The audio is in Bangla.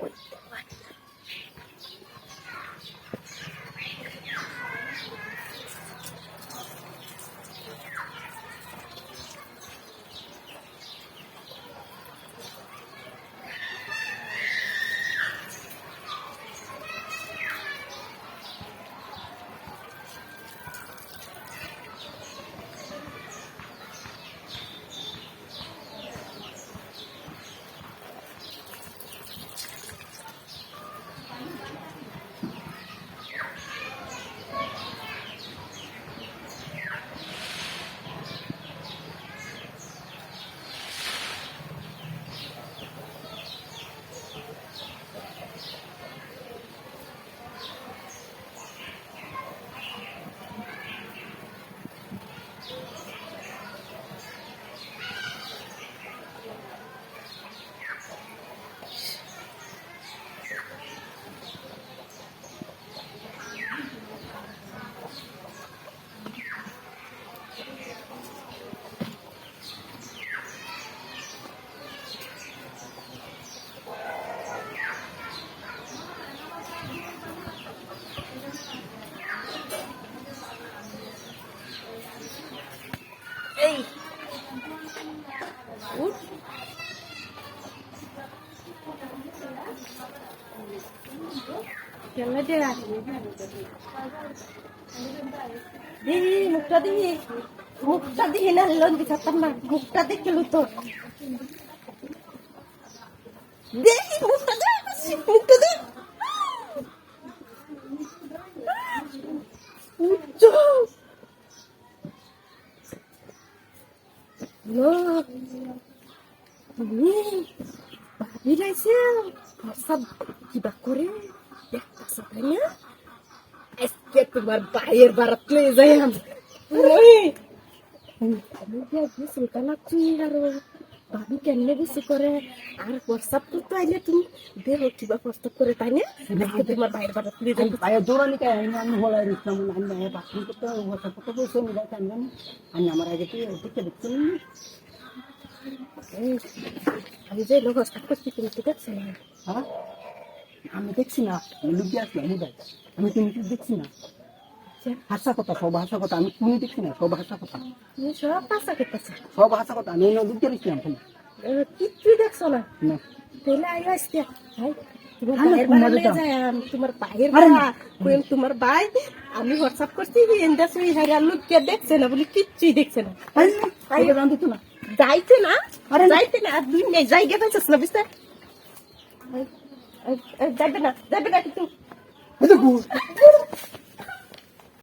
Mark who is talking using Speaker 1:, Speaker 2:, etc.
Speaker 1: Wait. উঠ কেলা দে দিহি মুখটা দিহি মুখটা দিহি না লন দিখাতাম না। মুখটা দেখলু তো দেখি মুখটা মুখটা Look. Nih, babi guys সব কিবা করে দেখতেছো তাই না আজকে তোমার বাইয়ের বারাত লয়ে যাই আমি আমি যে চিন্তা লাগছি আর ভাবি কেমনে বেশি করে আর প্রস্তাব করতে আইলে তুমি দেহ কিবা প্রস্তাব করে তাই না আজকে তোমার বাইরের বারাত লয়ে যাই
Speaker 2: ini anu mulai di sana anu ya pak itu tuh WhatsApp itu tuh saya tidak kan kan hanya marah gitu ya itu jadi sini
Speaker 1: আমি যে লোক হস্তাক করছি তুমি দেখছ না
Speaker 2: হ্যাঁ আমি দেখছি না আমি লুকিয়ে আসলাম আমি তুমি কি দেখছি না ভাষা কথা সব ভাষা কথা আমি তুমি দেখছি না সব ভাষা কথা
Speaker 1: সব পাশা করতেছো
Speaker 2: সব ভাষা কথা আমি এনে লুকিয়ে রেখেছিলাম তুমি?
Speaker 1: কিচ্ছুই দেখছ না? তাহলে আই আজকে। ভাই তোমার ভাই আমি হোয়াটসঅ্যাপ করছি এন্ডা সুই লুকিয়ে দেখছে না বলি কিচ্ছুই দেখছে না। যাইতে না যাইতে না আর দুই নেই না বুঝতে? যাবে না যাবে না কিন্তু।